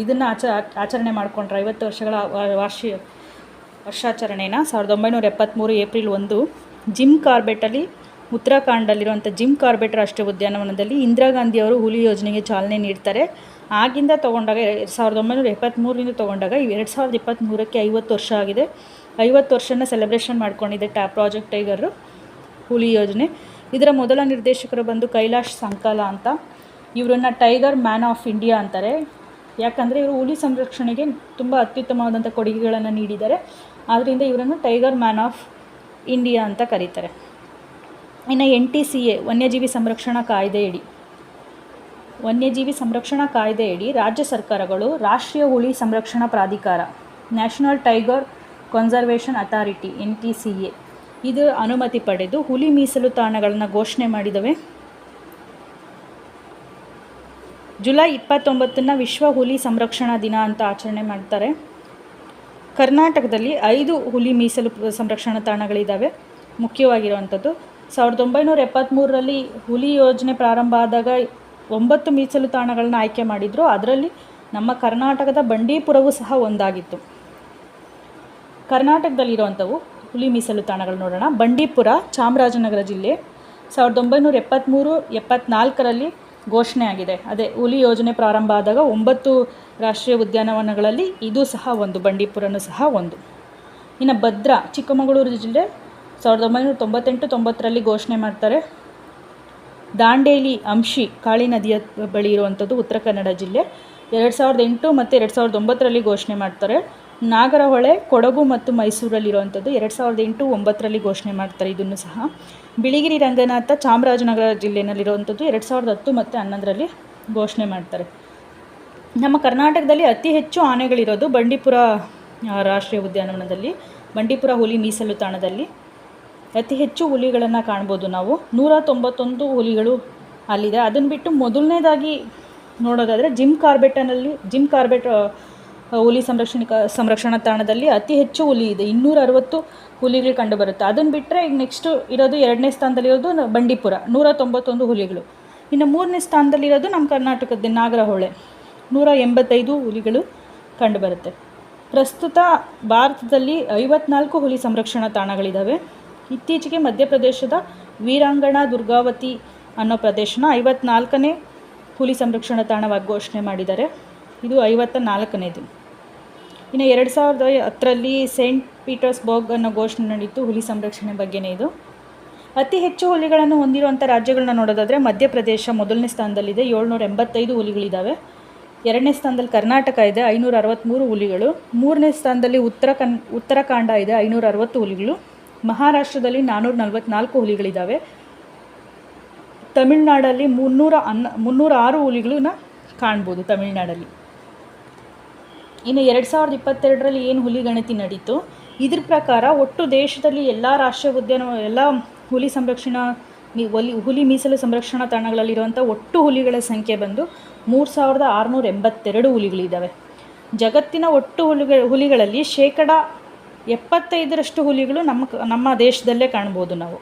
ಇದನ್ನು ಆಚ ಆಚರಣೆ ಮಾಡಿಕೊಂಡ್ರೆ. ಐವತ್ತು ವರ್ಷಗಳ ವಾರ್ಷಿ, ವರ್ಷಾಚರಣೆನ ಸಾವಿರದ ಒಂಬೈನೂರ ಎಪ್ಪತ್ತ್ಮೂರು ಏಪ್ರಿಲ್ ಒಂದು ಜಿಮ್ ಕಾರ್ಬೆಟಲ್ಲಿ, ಉತ್ತರಾಖಂಡಲ್ಲಿರುವಂಥ ಜಿಮ್ ಕಾರ್ಬೆಟ್ ರಾಷ್ಟ್ರೀಯ ಉದ್ಯಾನವನದಲ್ಲಿ ಇಂದಿರಾ ಗಾಂಧಿಯವರು ಹುಲಿ ಯೋಜನೆಗೆ ಚಾಲನೆ ನೀಡ್ತಾರೆ. ಆಗಿಂದ ತೊಗೊಂಡಾಗ ಎರಡು ಸಾವಿರದ ಒಂಬೈನೂರ ಎಪ್ಪತ್ತ್ಮೂರರಿಂದ ತೊಗೊಂಡಾಗ ಎರಡು ಸಾವಿರದ ಇಪ್ಪತ್ತ್ಮೂರಕ್ಕೆ ಐವತ್ತು ವರ್ಷ ಆಗಿದೆ. ಐವತ್ತು ವರ್ಷನ ಸೆಲೆಬ್ರೇಷನ್ ಮಾಡ್ಕೊಂಡಿದೆ ಟ್ಯಾಪ್ ಪ್ರಾಜೆಕ್ಟ್ ಟೈಗರು ಹುಲಿ ಯೋಜನೆ. ಇದರ ಮೊದಲ ನಿರ್ದೇಶಕರು ಬಂದು ಕೈಲಾಶ್ ಸಂಕಲ ಅಂತ. ಇವರನ್ನು ಟೈಗರ್ ಮ್ಯಾನ್ ಆಫ್ ಇಂಡಿಯಾ ಅಂತಾರೆ. ಯಾಕಂದರೆ ಇವರು ಹುಲಿ ಸಂರಕ್ಷಣೆಗೆ ತುಂಬ ಅತ್ಯುತ್ತಮವಾದಂಥ ಕೊಡುಗೆಗಳನ್ನು ನೀಡಿದ್ದಾರೆ. ಆದ್ದರಿಂದ ಇವರನ್ನು ಟೈಗರ್ ಮ್ಯಾನ್ ಆಫ್ ಇಂಡಿಯಾ ಅಂತ ಕರೀತಾರೆ. ಇನ್ನು ಎನ್ ಟಿ ಸಿ ಎ ವನ್ಯಜೀವಿ ಸಂರಕ್ಷಣಾ ಕಾಯ್ದೆಯಡಿ ವನ್ಯಜೀವಿ ಸಂರಕ್ಷಣಾ ಕಾಯ್ದೆಯಡಿ ರಾಜ್ಯ ಸರ್ಕಾರಗಳು ರಾಷ್ಟ್ರೀಯ ಹುಲಿ ಸಂರಕ್ಷಣಾ ಪ್ರಾಧಿಕಾರ national tiger conservation authority N T C A ಇದು ಅನುಮತಿ ಪಡೆದು ಹುಲಿ ಮೀಸಲು ತಾಣಗಳನ್ನು ಘೋಷಣೆ ಮಾಡಿದವೆ. ಜುಲೈ ಇಪ್ಪತ್ತೊಂಬತ್ತನ್ನು ವಿಶ್ವ ಹುಲಿ ಸಂರಕ್ಷಣಾ ದಿನ ಅಂತ ಆಚರಣೆ ಮಾಡ್ತಾರೆ. ಕರ್ನಾಟಕದಲ್ಲಿ ಐದು ಹುಲಿ ಮೀಸಲು ಸಂರಕ್ಷಣಾ ತಾಣಗಳಿದ್ದಾವೆ ಮುಖ್ಯವಾಗಿರುವಂಥದ್ದು, ಸಾವಿರದ ಒಂಬೈನೂರ ಎಪ್ಪತ್ತ್ಮೂರರಲ್ಲಿ ಹುಲಿ ಯೋಜನೆ ಪ್ರಾರಂಭ ಆದಾಗ ಒಂಬತ್ತು ಮೀಸಲು ತಾಣಗಳನ್ನ ಆಯ್ಕೆ ಮಾಡಿದ್ರು. ಅದರಲ್ಲಿ ನಮ್ಮ ಕರ್ನಾಟಕದ ಬಂಡೀಪುರವೂ ಸಹ ಒಂದಾಗಿತ್ತು. ಕರ್ನಾಟಕದಲ್ಲಿರುವಂಥವು ಹುಲಿ ಮೀಸಲು ತಾಣಗಳು ನೋಡೋಣ. ಬಂಡೀಪುರ, ಚಾಮರಾಜನಗರ ಜಿಲ್ಲೆ ಸಾವಿರದ ಒಂಬೈನೂರ ಎಪ್ಪತ್ತ್ಮೂರು ಎಪ್ಪತ್ನಾಲ್ಕರಲ್ಲಿ ಘೋಷಣೆ ಆಗಿದೆ. ಅದೇ ಹುಲಿ ಯೋಜನೆ ಪ್ರಾರಂಭ ಆದಾಗ ಒಂಬತ್ತು ರಾಷ್ಟ್ರೀಯ ಉದ್ಯಾನವನಗಳಲ್ಲಿ ಇದು ಸಹ ಒಂದು, ಬಂಡೀಪುರನೂ ಸಹ ಒಂದು. ಇನ್ನು ಭದ್ರಾ ಚಿಕ್ಕಮಗಳೂರು ಜಿಲ್ಲೆ ಸಾವಿರದ ಒಂಬೈನೂರ ತೊಂಬತ್ತೆಂಟು ತೊಂಬತ್ತರಲ್ಲಿ ಘೋಷಣೆ ಮಾಡ್ತಾರೆ. ದಾಂಡೇಲಿ ಅಂಶಿ ಕಾಳಿ ನದಿಯ ಬಳಿ ಇರುವಂಥದ್ದು ಉತ್ತರ ಕನ್ನಡ ಜಿಲ್ಲೆ. ಎರಡು ಸಾವಿರದ ಎಂಟು ಮತ್ತು ಎರಡು ಸಾವಿರದ ಒಂಬತ್ತರಲ್ಲಿ ಘೋಷಣೆ ಮಾಡ್ತಾರೆ. ನಾಗರಹೊಳೆ, ಕೊಡಗು ಮತ್ತು ಮೈಸೂರಲ್ಲಿರುವಂಥದ್ದು ಎರಡು ಸಾವಿರದ ಎಂಟು ಒಂಬತ್ತರಲ್ಲಿ ಘೋಷಣೆ ಮಾಡ್ತಾರೆ ಇದನ್ನು ಸಹ. ಬಿಳಿಗಿರಿ ರಂಗನಾಥ ಚಾಮರಾಜನಗರ ಜಿಲ್ಲೆಯಲ್ಲಿರುವಂಥದ್ದು ಎರಡು ಸಾವಿರದ ಹತ್ತು ಮತ್ತು ಹನ್ನೊಂದರಲ್ಲಿ ಘೋಷಣೆ ಮಾಡ್ತಾರೆ. ನಮ್ಮ ಕರ್ನಾಟಕದಲ್ಲಿ ಅತಿ ಹೆಚ್ಚು ಆನೆಗಳಿರೋದು ಬಂಡೀಪುರ ರಾಷ್ಟ್ರೀಯ ಉದ್ಯಾನವನದಲ್ಲಿ, ಬಂಡೀಪುರ ಹುಲಿ ಮೀಸಲು ತಾಣದಲ್ಲಿ. ಅತಿ ಹೆಚ್ಚು ಹುಲಿಗಳನ್ನು ಕಾಣ್ಬೋದು ನಾವು. ನೂರ ತೊಂಬತ್ತೊಂದು ಹುಲಿಗಳು ಅಲ್ಲಿದೆ. ಅದನ್ನು ಬಿಟ್ಟು ಮೊದಲನೇದಾಗಿ ನೋಡೋದಾದರೆ ಜಿಮ್ ಕಾರ್ಬೆಟನಲ್ಲಿ, ಜಿಮ್ ಕಾರ್ಬೆಟ್ ಹುಲಿ ಸಂರಕ್ಷಣೆ ಸಂರಕ್ಷಣಾ ತಾಣದಲ್ಲಿ ಅತಿ ಹೆಚ್ಚು ಹುಲಿ ಇದೆ. ಇನ್ನೂರ ಅರವತ್ತು ಹುಲಿಗಳು ಕಂಡುಬರುತ್ತೆ. ಅದನ್ನು ಬಿಟ್ಟರೆ ಈಗ ನೆಕ್ಸ್ಟು ಇರೋದು ಎರಡನೇ ಸ್ಥಾನದಲ್ಲಿರೋದು ಬಂಡೀಪುರ. ನೂರ ತೊಂಬತ್ತೊಂದು ಹುಲಿಗಳು. ಇನ್ನು ಮೂರನೇ ಸ್ಥಾನದಲ್ಲಿರೋದು ನಮ್ಮ ಕರ್ನಾಟಕದ ನಾಗರಹೊಳೆ. ನೂರ ಎಂಬತ್ತೈದು ಹುಲಿಗಳು ಕಂಡುಬರುತ್ತೆ. ಪ್ರಸ್ತುತ ಭಾರತದಲ್ಲಿ ಐವತ್ನಾಲ್ಕು ಹುಲಿ ಸಂರಕ್ಷಣಾ ತಾಣಗಳಿದ್ದಾವೆ ಇತ್ತೀಚೆಗೆ ಮಧ್ಯಪ್ರದೇಶದ ವೀರಾಂಗಣ ದುರ್ಗಾವತಿ ಅನ್ನೋ ಪ್ರದೇಶನ ಐವತ್ನಾಲ್ಕನೇ ಹುಲಿ ಸಂರಕ್ಷಣಾ ತಾಣವಾಗಿ ಘೋಷಣೆ ಮಾಡಿದ್ದಾರೆ. ಇದು ಐವತ್ತ ನಾಲ್ಕನೇದು ಇನ್ನು ಎರಡು ಸಾವಿರದ ಹತ್ತರಲ್ಲಿ ಸೇಂಟ್ ಪೀಟರ್ಸ್ಬರ್ಗ್ ಅನ್ನೋ ಘೋಷಣೆ ನಡೀತು, ಹುಲಿ ಸಂರಕ್ಷಣೆ ಬಗ್ಗೆನೇ ಇದು. ಅತಿ ಹೆಚ್ಚು ಹುಲಿಗಳನ್ನು ಹೊಂದಿರುವಂಥ ರಾಜ್ಯಗಳನ್ನ ನೋಡೋದಾದರೆ ಮಧ್ಯಪ್ರದೇಶ ಮೊದಲನೇ ಸ್ಥಾನದಲ್ಲಿದೆ, ಏಳ್ನೂರ ಎಂಬತ್ತೈದು ಹುಲಿಗಳಿದ್ದಾವೆ ಎರಡನೇ ಸ್ಥಾನದಲ್ಲಿ ಕರ್ನಾಟಕ ಇದೆ, ಐನೂರ ಅರವತ್ತ್ಮೂರು ಹುಲಿಗಳು. ಮೂರನೇ ಸ್ಥಾನದಲ್ಲಿ ಉತ್ತರ ಕನ್ ಉತ್ತರಾಖಂಡ ಇದೆ, ಐನೂರ ಅರವತ್ತು ಹುಲಿಗಳು. ಮಹಾರಾಷ್ಟ್ರದಲ್ಲಿ ನಾನ್ನೂರ ನಲವತ್ತ್ನಾಲ್ಕು ಹುಲಿಗಳಿದ್ದಾವೆ ತಮಿಳುನಾಡಲ್ಲಿ ಮುನ್ನೂರ ಅನ್ನ, ಮುನ್ನೂರ ಆರು ಹುಲಿಗಳನ್ನ ಕಾಣ್ಬೋದು ತಮಿಳುನಾಡಲ್ಲಿ. ಇನ್ನು ಎರಡು ಸಾವಿರದ ಇಪ್ಪತ್ತೆರಡರಲ್ಲಿ ಏನು ಹುಲಿ ಗಣತಿ ನಡೀತು? ಇದ್ರ ಪ್ರಕಾರ ಒಟ್ಟು ದೇಶದಲ್ಲಿ ಎಲ್ಲ ರಾಷ್ಟ್ರೀಯ ಉದ್ಯಾನ, ಎಲ್ಲ ಹುಲಿ ಸಂರಕ್ಷಣಾ ಹುಲಿ ಹುಲಿ ಮೀಸಲು ಸಂರಕ್ಷಣಾ ತಾಣಗಳಲ್ಲಿರುವಂಥ ಒಟ್ಟು ಹುಲಿಗಳ ಸಂಖ್ಯೆ ಬಂದು ಮೂರು ಸಾವಿರದ ಆರುನೂರ ಎಂಬತ್ತೆರಡು ಹುಲಿಗಳಿದ್ದಾವೆ ಜಗತ್ತಿನ ಒಟ್ಟು ಹುಲಿಗಳ, ಹುಲಿಗಳಲ್ಲಿ ಶೇಕಡ ಎಪ್ಪತ್ತೈದರಷ್ಟು ಹುಲಿಗಳು ನಮ್ಮ ನಮ್ಮ ದೇಶದಲ್ಲೇ ಕಾಣ್ಬೋದು ನಾವು.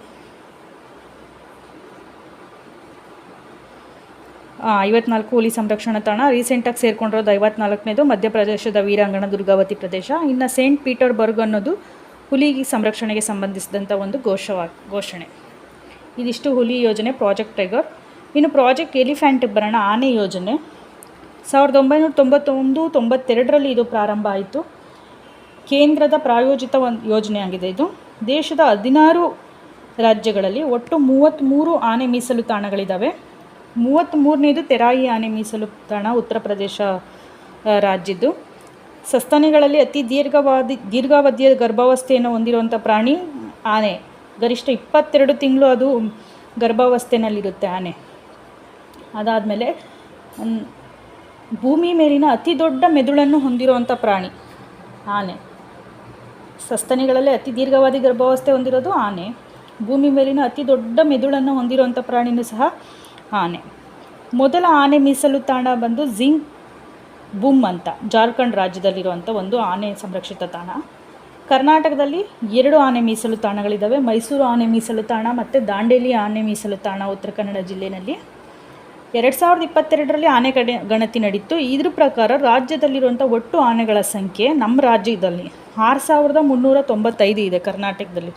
ಐವತ್ನಾಲ್ಕು ಹುಲಿ ಸಂರಕ್ಷಣಾ ತಾಣ ರೀಸೆಂಟಾಗಿ ಸೇರಿಕೊಂಡಿರೋದು ಐವತ್ನಾಲ್ಕನೇದು ಮಧ್ಯಪ್ರದೇಶದ ವೀರಾಂಗಣ ದುರ್ಗಾವತಿ ಪ್ರದೇಶ. ಇನ್ನು ಸೇಂಟ್ ಪೀಟರ್ಬರ್ಗ್ ಅನ್ನೋದು ಹುಲಿ ಸಂರಕ್ಷಣೆಗೆ ಸಂಬಂಧಿಸಿದಂಥ ಒಂದು ಘೋಷವಾ, ಘೋಷಣೆ. ಇದಿಷ್ಟು ಹುಲಿ ಯೋಜನೆ ಪ್ರಾಜೆಕ್ಟ್ ಟೈಗರ್ ಇನ್ನು ಪ್ರಾಜೆಕ್ಟ್ ಎಲಿಫ್ಯಾಂಟ್ ಬರೋಣ ಆನೆ ಯೋಜನೆ. ಸಾವಿರದ ಒಂಬೈನೂರ ತೊಂಬತ್ತೊಂದು ತೊಂಬತ್ತೆರಡರಲ್ಲಿ ಇದು ಪ್ರಾರಂಭ ಆಯಿತು. ಕೇಂದ್ರದ ಪ್ರಾಯೋಜಿತ ಒಂದು ಯೋಜನೆಯಾಗಿದೆ ಇದು. ದೇಶದ ಹದಿನಾರು ರಾಜ್ಯಗಳಲ್ಲಿ ಒಟ್ಟು ಮೂವತ್ತ್ಮೂರು ಆನೆ ಮೀಸಲು ತಾಣಗಳಿದ್ದಾವೆ ಮೂವತ್ತ್ಮೂರನೇದು ತೆರಾಯಿ ಆನೆ ಮೀಸಲು ತಾಣ ಉತ್ತರ ಪ್ರದೇಶ ರಾಜ್ಯದ್ದು. ಸಸ್ತನಿಗಳಲ್ಲಿ ಅತಿ ದೀರ್ಘವಾದಿ, ದೀರ್ಘಾವಧಿಯ ಗರ್ಭಾವಸ್ಥೆಯನ್ನು ಹೊಂದಿರುವಂಥ ಪ್ರಾಣಿ ಆನೆ. ಗರಿಷ್ಠ ಇಪ್ಪತ್ತೆರಡು ತಿಂಗಳು ಅದು ಗರ್ಭಾವಸ್ಥೆಯಲ್ಲಿರುತ್ತೆ ಆನೆ. ಅದಾದಮೇಲೆ ಭೂಮಿ ಮೇಲಿನ ಅತಿ ದೊಡ್ಡ ಮೆದುಳನ್ನು ಹೊಂದಿರುವಂಥ ಪ್ರಾಣಿ ಆನೆ. ಸಸ್ತನಿಗಳಲ್ಲಿ ಅತಿ ದೀರ್ಘವಾದಿ ಗರ್ಭಾವಸ್ಥೆ ಹೊಂದಿರೋದು ಆನೆ. ಭೂಮಿ ಮೇಲಿನ ಅತಿ ದೊಡ್ಡ ಮೆದುಳನ್ನು ಹೊಂದಿರುವಂಥ ಪ್ರಾಣಿನೂ ಸಹ ಆನೆ. ಮೊದಲ ಆನೆ ಮೀಸಲು ತಾಣ ಬಂದು ಜಿಂಗ್ ಬುಮ್ ಅಂತ, ಜಾರ್ಖಂಡ್ ರಾಜ್ಯದಲ್ಲಿರುವಂಥ ಒಂದು ಆನೆ ಸಂರಕ್ಷಿತ ತಾಣ. ಕರ್ನಾಟಕದಲ್ಲಿ ಎರಡು ಆನೆ ಮೀಸಲು ತಾಣಗಳಿದ್ದಾವೆ. ಮೈಸೂರು ಆನೆ ಮೀಸಲು ತಾಣ ಮತ್ತು ದಾಂಡೇಲಿ ಆನೆ ಮೀಸಲು ತಾಣ ಉತ್ತರ ಕನ್ನಡ ಜಿಲ್ಲೆಯಲ್ಲಿ. ಎರಡು ಸಾವಿರದ ಇಪ್ಪತ್ತೆರಡರಲ್ಲಿ ಆನೆ ಗಣ, ಗಣತಿ ನಡೀತು. ಇದ್ರ ಪ್ರಕಾರ ರಾಜ್ಯದಲ್ಲಿರುವಂಥ ಒಟ್ಟು ಆನೆಗಳ ಸಂಖ್ಯೆ ನಮ್ಮ ರಾಜ್ಯದಲ್ಲಿ ಆರು ಸಾವಿರದ ಮುನ್ನೂರ ತೊಂಬತ್ತೈದು ಇದೆ ಕರ್ನಾಟಕದಲ್ಲಿ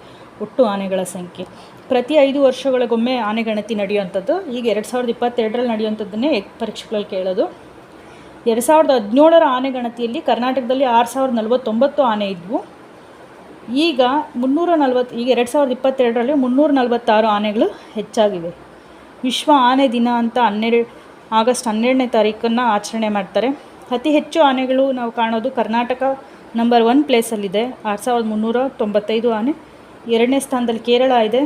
ಒಟ್ಟು ಆನೆಗಳ ಸಂಖ್ಯೆ. ಪ್ರತಿ ಐದು ವರ್ಷಗಳಿಗೊಮ್ಮೆ ಆನೆ ಗಣತಿ ನಡೆಯುವಂಥದ್ದು. ಈಗ ಎರಡು ಸಾವಿರದ ಇಪ್ಪತ್ತೆರಡರಲ್ಲಿ ನಡೆಯುವಂಥದ್ದನ್ನೇ ಪರೀಕ್ಷೆಗಳಲ್ಲಿ ಕೇಳೋದು. ಎರಡು ಸಾವಿರದ ಹದಿನೇಳರ ಆನೆ ಗಣತಿಯಲ್ಲಿ ಕರ್ನಾಟಕದಲ್ಲಿ ಆರು ಸಾವಿರದ ನಲವತ್ತೊಂಬತ್ತು ಆನೆ ಇದ್ವು. ಈಗ ಮುನ್ನೂರ ನಲ್ವತ್ತು, ಈಗ ಎರಡು ಸಾವಿರದ ಇಪ್ಪತ್ತೆರಡರಲ್ಲಿ ಮುನ್ನೂರ ನಲವತ್ತಾರು ಆನೆಗಳು ಹೆಚ್ಚಾಗಿವೆ. ವಿಶ್ವ ಆನೆ ದಿನ ಅಂತ ಹನ್ನೆರಡು, ಆಗಸ್ಟ್ ಹನ್ನೆರಡನೇ ತಾರೀಕನ್ನು ಆಚರಣೆ ಮಾಡ್ತಾರೆ. ಅತಿ ಹೆಚ್ಚು ಆನೆಗಳು ನಾವು ಕಾಣೋದು ಕರ್ನಾಟಕ ನಂಬರ್ ಒನ್ ಪ್ಲೇಸಲ್ಲಿದೆ ಆರು ಸಾವಿರದ ಮುನ್ನೂರ ತೊಂಬತ್ತೈದು ಆನೆ. ಎರಡನೇ ಸ್ಥಾನದಲ್ಲಿ ಕೇರಳ ಇದೆ.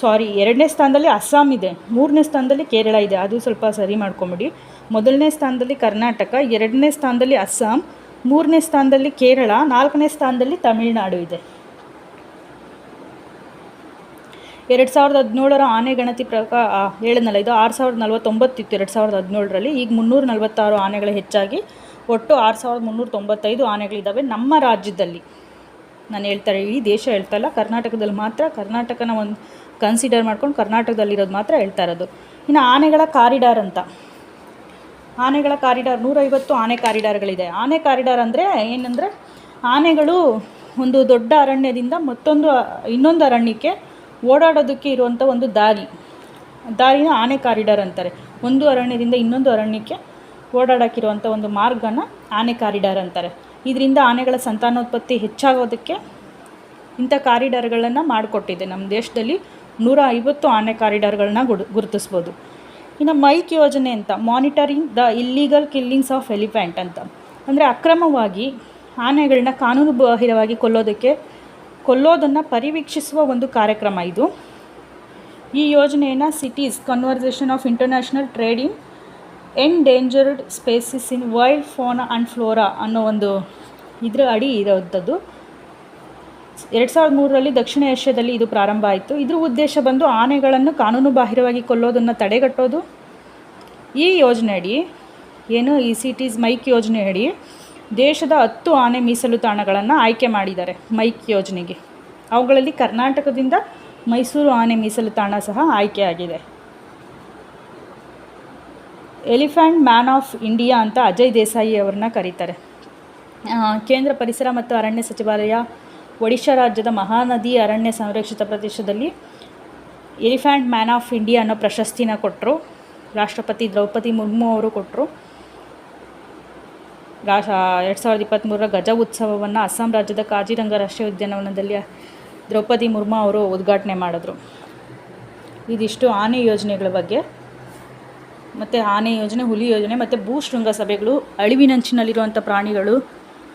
ಸಾರಿ ಎರಡನೇ ಸ್ಥಾನದಲ್ಲಿ ಅಸ್ಸಾಂ ಇದೆ. ಮೂರನೇ ಸ್ಥಾನದಲ್ಲಿ ಕೇರಳ ಇದೆ. ಅದು ಸ್ವಲ್ಪ ಸರಿ ಮಾಡ್ಕೊಂಬಿಡಿ. ಮೊದಲನೇ ಸ್ಥಾನದಲ್ಲಿ ಕರ್ನಾಟಕ, ಎರಡನೇ ಸ್ಥಾನದಲ್ಲಿ ಅಸ್ಸಾಂ, ಮೂರನೇ ಸ್ಥಾನದಲ್ಲಿ ಕೇರಳ, ನಾಲ್ಕನೇ ಸ್ಥಾನದಲ್ಲಿ ತಮಿಳುನಾಡು ಇದೆ. ಎರಡು ಸಾವಿರದ ಹದಿನೇಳರ ಆನೆ ಗಣತಿ ಪ್ರಕಾರ ಹೇಳಿದ್ನಲ್ಲ, ಇದು ಆರು ಸಾವಿರದ ನಲವತ್ತೊಂಬತ್ತಿತ್ತು ಎರಡು ಸಾವಿರದ ಹದಿನೇಳರಲ್ಲಿ. ಈಗ ಮುನ್ನೂರ ನಲವತ್ತಾರು ಆನೆಗಳು ಹೆಚ್ಚಾಗಿ, ಒಟ್ಟು ಆರು ಸಾವಿರದ ಮುನ್ನೂರ ತೊಂಬತ್ತೈದು ಆನೆಗಳಿದ್ದಾವೆ ನಮ್ಮ ರಾಜ್ಯದಲ್ಲಿ. ನಾನು ಹೇಳ್ತಾರೆ ಇಡೀ ದೇಶ ಹೇಳ್ತಾ ಇಲ್ಲ, ಕರ್ನಾಟಕದಲ್ಲಿ ಮಾತ್ರ, ಕರ್ನಾಟಕನ ಒಂದು ಕನ್ಸಿಡರ್ ಮಾಡ್ಕೊಂಡು ಕರ್ನಾಟಕದಲ್ಲಿರೋದು ಮಾತ್ರ ಹೇಳ್ತಾ ಇರೋದು. ಇನ್ನು ಆನೆಗಳ ಕಾರಿಡಾರ್ ಅಂತ. ಆನೆಗಳ ಕಾರಿಡಾರ್, ನೂರೈವತ್ತು ಆನೆ ಕಾರಿಡಾರ್ಗಳಿದೆ. ಆನೆ ಕಾರಿಡಾರ್ ಅಂದರೆ ಏನಂದರೆ, ಆನೆಗಳು ಒಂದು ದೊಡ್ಡ ಅರಣ್ಯದಿಂದ ಮತ್ತೊಂದು, ಇನ್ನೊಂದು ಅರಣ್ಯಕ್ಕೆ ಓಡಾಡೋದಕ್ಕೆ ಇರುವಂಥ ಒಂದು ದಾರಿ. ದಾರಿನ ಆನೆ ಕಾರಿಡಾರ್ ಅಂತಾರೆ. ಒಂದು ಅರಣ್ಯದಿಂದ ಇನ್ನೊಂದು ಅರಣ್ಯಕ್ಕೆ ಓಡಾಡೋಕ್ಕಿರುವಂಥ ಒಂದು ಮಾರ್ಗನ ಆನೆ ಕಾರಿಡಾರ್ ಅಂತಾರೆ. ಇದರಿಂದ ಆನೆಗಳ ಸಂತಾನೋತ್ಪತ್ತಿ ಹೆಚ್ಚಾಗೋದಕ್ಕೆ ಇಂಥ ಕಾರಿಡಾರ್ಗಳನ್ನು ಮಾಡಿಕೊಟ್ಟಿದೆ. ನಮ್ಮ ದೇಶದಲ್ಲಿ ನೂರ ಐವತ್ತು ಆನೆ ಕಾರಿಡಾರ್ಗಳನ್ನ ಗುಡ್, ಗುರುತಿಸ್ಬೋದು. ಇನ್ನು ಮೈಕ್ ಯೋಜನೆ ಅಂತ, monitoring the illegal killings of elephant ಅಂತ. ಅಂದರೆ ಅಕ್ರಮವಾಗಿ ಆನೆಗಳನ್ನ ಕಾನೂನು ಬಾಹಿರವಾಗಿ ಕೊಲ್ಲೋದಕ್ಕೆ ಕೊಲ್ಲೋದನ್ನು ಪರಿವೀಕ್ಷಿಸುವ ಒಂದು ಕಾರ್ಯಕ್ರಮ ಇದು. ಈ ಯೋಜನೆಯನ್ನು CITES conversation of international trading endangered species in wild fauna and flora ಅನ್ನೋ ಒಂದು ಇದರ ಅಡಿ ಇರೋವಂಥದ್ದು ಎರಡು ಸಾವಿರದ ಮೂರರಲ್ಲಿ ದಕ್ಷಿಣ ಏಷ್ಯಾದಲ್ಲಿ ಇದು ಪ್ರಾರಂಭ ಆಯಿತು. ಇದ್ರ ಉದ್ದೇಶ ಬಂದು ಆನೆಗಳನ್ನು ಕಾನೂನು ಬಾಹಿರವಾಗಿ ಕೊಲ್ಲೋದನ್ನು ತಡೆಗಟ್ಟೋದು. ಈ ಯೋಜನೆ ಅಡಿ ಏನು ಈ ಸಿಟೀಸ್ ಮೈಕ್ ಯೋಜನೆ ಅಡಿ ದೇಶದ ಹತ್ತು ಆನೆ ಮೀಸಲು ತಾಣಗಳನ್ನು ಆಯ್ಕೆ ಮಾಡಿದ್ದಾರೆ ಮೈಕ್ ಯೋಜನೆಗೆ. ಅವುಗಳಲ್ಲಿ ಕರ್ನಾಟಕದಿಂದ ಮೈಸೂರು ಆನೆ ಮೀಸಲು ತಾಣ ಸಹ ಆಯ್ಕೆಯಾಗಿದೆ ಎಲಿಫ್ಯಾಂಟ್ ಮ್ಯಾನ್ ಆಫ್ ಇಂಡಿಯಾ ಅಂತ ಅಜಯ್ ದೇಸಾಯಿ ಅವ್ರನ್ನ ಕರೀತಾರೆ. ಕೇಂದ್ರ ಪರಿಸರ ಮತ್ತು ಅರಣ್ಯ ಸಚಿವಾಲಯ ಒಡಿಶಾ ರಾಜ್ಯದ ಮಹಾನದಿ ಅರಣ್ಯ ಸಂರಕ್ಷಿತ ಪ್ರದೇಶದಲ್ಲಿ ಎಲಿಫ್ಯಾಂಟ್ ಮ್ಯಾನ್ ಆಫ್ ಇಂಡಿಯಾ ಅನ್ನೋ ಪ್ರಶಸ್ತಿನ ಕೊಟ್ಟರು ರಾಷ್ಟ್ರಪತಿ ದ್ರೌಪದಿ ಮುರ್ಮು ಅವರು ಕೊಟ್ಟರು ರಾಶ ಎರಡು ಸಾವಿರದ ಇಪ್ಪತ್ತ್ಮೂರರ ಗಜ ಉತ್ಸವವನ್ನು ಅಸ್ಸಾಂ ರಾಜ್ಯದ ಕಾಜಿರಂಗ ರಾಷ್ಟ್ರೀಯ ಉದ್ಯಾನವನದಲ್ಲಿ ದ್ರೌಪದಿ ಮುರ್ಮು ಅವರು ಉದ್ಘಾಟನೆ ಮಾಡಿದ್ರು. ಇದಿಷ್ಟು ಆನೆ ಯೋಜನೆಗಳ ಬಗ್ಗೆ. ಮತ್ತು ಆನೆ ಯೋಜನೆ, ಹುಲಿ ಯೋಜನೆ, ಮತ್ತು ಭೂ ಶೃಂಗಸಭೆಗಳು ಅಳಿವಿನಂಚಿನಲ್ಲಿರುವಂಥ ಪ್ರಾಣಿಗಳು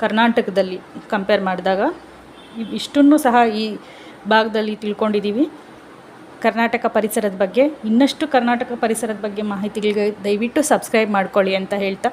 ಕರ್ನಾಟಕದಲ್ಲಿ ಕಂಪೇರ್ ಮಾಡಿದಾಗ ಇಷ್ಟನ್ನು ಸಹ ಈ ಭಾಗದಲ್ಲಿ ತಿಳ್ಕೊಂಡಿದ್ದೀವಿ. ಕರ್ನಾಟಕ ಪರಿಸರದ ಬಗ್ಗೆ, ಇನ್ನಷ್ಟು ಕರ್ನಾಟಕ ಪರಿಸರದ ಬಗ್ಗೆ ಮಾಹಿತಿಗಳಿಗೆ ದಯವಿಟ್ಟು ಸಬ್ಸ್ಕ್ರೈಬ್ ಮಾಡ್ಕೊಳ್ಳಿ ಅಂತ ಹೇಳ್ತಾ